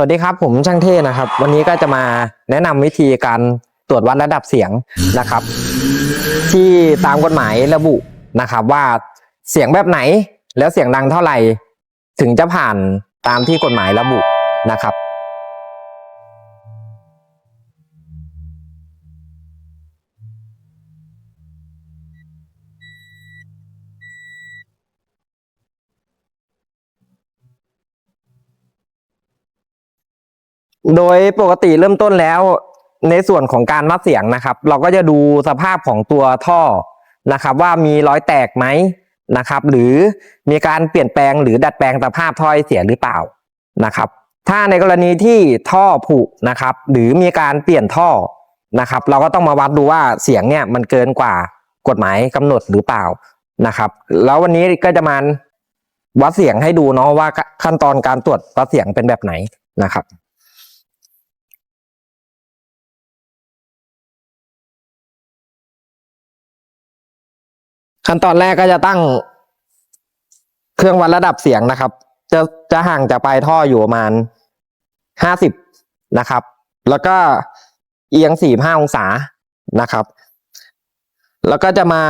สวัสดีครับ ผมช่างเท่นะครับ วันนี้ก็จะมาแนะนำวิธีการตรวจวัดระดับเสียงนะครับ ที่ตามกฎหมายระบุนะครับ ว่าเสียงแบบไหนแล้วเสียงดังเท่าไหร่ ถึงจะผ่านตามที่กฎหมายระบุนะครับ โดยปกติเริ่มต้นแล้ว ในส่วนของการวัดเสียงนะครับ เราก็จะดูสภาพของตัวท่อนะครับ ว่ามีรอยแตกไหมนะครับ หรือมีการเปลี่ยนแปลงหรือดัดแปลงสภาพท่อให้เสียหรือเปล่านะครับ ถ้าในกรณีที่ท่อผุนะครับ หรือมีการเปลี่ยนท่อนะครับ เราก็ต้องมาวัดดูว่าเสียงเนี่ยมันเกินกว่ากฎหมายกำหนดหรือเปล่านะครับ แล้ววันนี้ก็จะมาวัดเสียงให้ดูเนาะว่าขั้นตอนการตรวจวัดเสียงเป็นแบบไหนนะครับ ขั้นตอนแรกก็จะตั้งเครื่องวัดระดับเสียงนะครับ จะจะห่างจากปลายท่ออยู่ประมาณห้าสิบนะครับ แล้วก็เอียงสี่ห้าองศานะครับ แล้วก็จะมา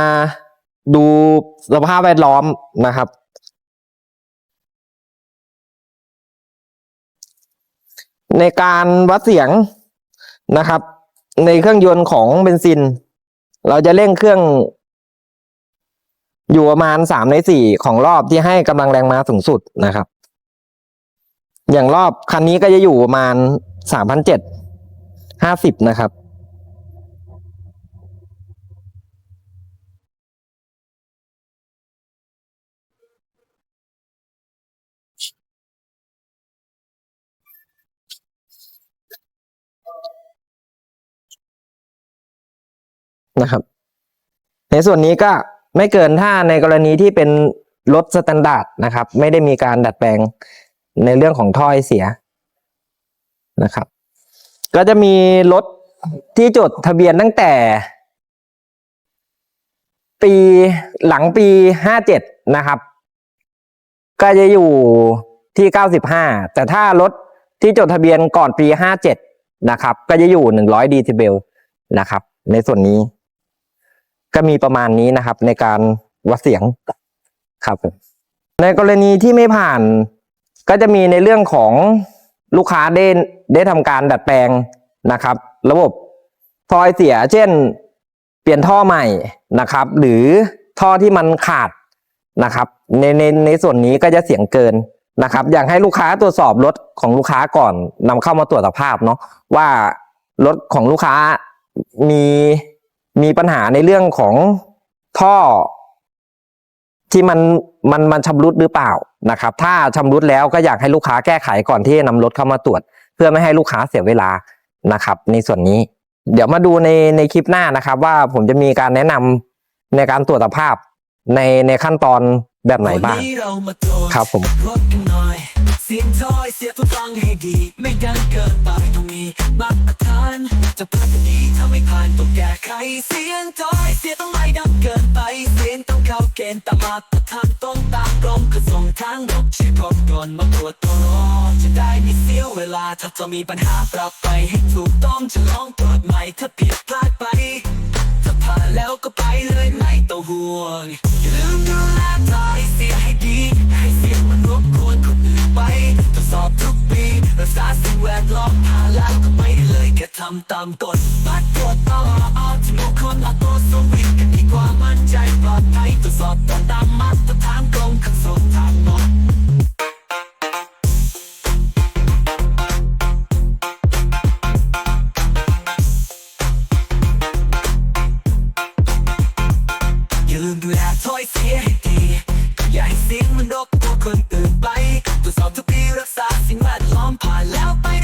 ดูสภาพแวดล้อมนะครับ ในการวัดเสียงนะครับ ในเครื่องยนต์ของเบนซิน เราจะเร่งเครื่อง อยู่ประมาณสามในสี่ของรอบที่ให้กำลังแรงม้าสูงสุดนะครับ อย่างรอบคันนี้ก็จะอยู่ประมาณสามพันเจ็ดห้าสิบนะครับนะครับ ในส่วนนี้ก็ ไม่เกินถ้าในกรณีที่เป็นรถสแตนดาร์ดนะครับ ไม่ได้มีการดัดแปลงในเรื่องของท่อให้เสียนะครับ ก็จะมีรถที่จดทะเบียนตั้งแต่ ปีหลังปีห้าเจ็ดนะครับ ก็จะอยู่ที่เก้าสิบห้าแต่ถ้ารถที่จดทะเบียนก่อนปีห้าเจ็ดนะครับ ก็จะอยู่หนึ่งร้อยดีซิเบลนะครับ ในส่วนนี้ ก็มีประมาณนี้นะครับ ในการวัดเสียงครับ ในกรณีที่ไม่ผ่าน ก็จะมีในเรื่องของลูกค้าได้ได้ทำการดัดแปลงนะครับ ระบบท่อไอเสีย เช่น เปลี่ยนท่อใหม่นะครับ หรือท่อที่มันขาดนะครับ ในในในส่วนนี้ก็จะเสียงเกินนะครับ อยากให้ลูกค้าตรวจสอบรถของลูกค้าก่อนนำเข้ามาตรวจสภาพเนาะว่ารถของลูกค้ามี มีปัญหาในเรื่องของท่อ ที่มันมันมันชำรุดหรือเปล่านะครับ ถ้าชำรุดแล้วก็อยากให้ลูกค้าแก้ไขก่อนที่จะนำรถเข้ามาตรวจ เพื่อไม่ให้ลูกค้าเสียเวลานะครับ ในส่วนนี้ เดี๋ยวมาดูในในคลิปหน้านะครับ ว่าผมจะมีการแนะนำในการตรวจสภาพในในขั้นตอนแบบไหนบ้างครับผมรถกันหน่อยเสียงถ้อยเสียทุกฟังให้ดี ไม่ดังเกินไปต้องมีมาตรฐานจะพื่อดีถ้าไม่ผ่านต้องแก้ไขเสียงถ้อยเสียต้องไม่ดังเกินไปเสียงต้องเข้าเกณฑ์ตามมาตรฐานต้องตามกรมขนส่งทางบกช่วยพก่อนมาตรวจตัวรถจะได้ไม่เสียเวลาถ้าจะมีปัญหาปรับไปให้ถูกต้องจะลองตรวจใหม่ถ้าผิดพลาดไปถ้าผ่านแล้วก็ไปเลยไม่ต้องห่วงอย่าลืมดูแลทอาตามกฎบัตรตรวจตาอาที่โมคอนอัตโตสวิตกันดีกว่ามั่นใจปลอดภัยตรวจสอบตตามมาตรฐานกรมขนส่งทางบกอย่าลืมดูแลถ้อยเสียให้ดีอย่าให้เสียงมันรบกวนคนอื่นไปตรวจสอบทุกปีรักษาสิ่งแวดล้อมผ่านแล้วไป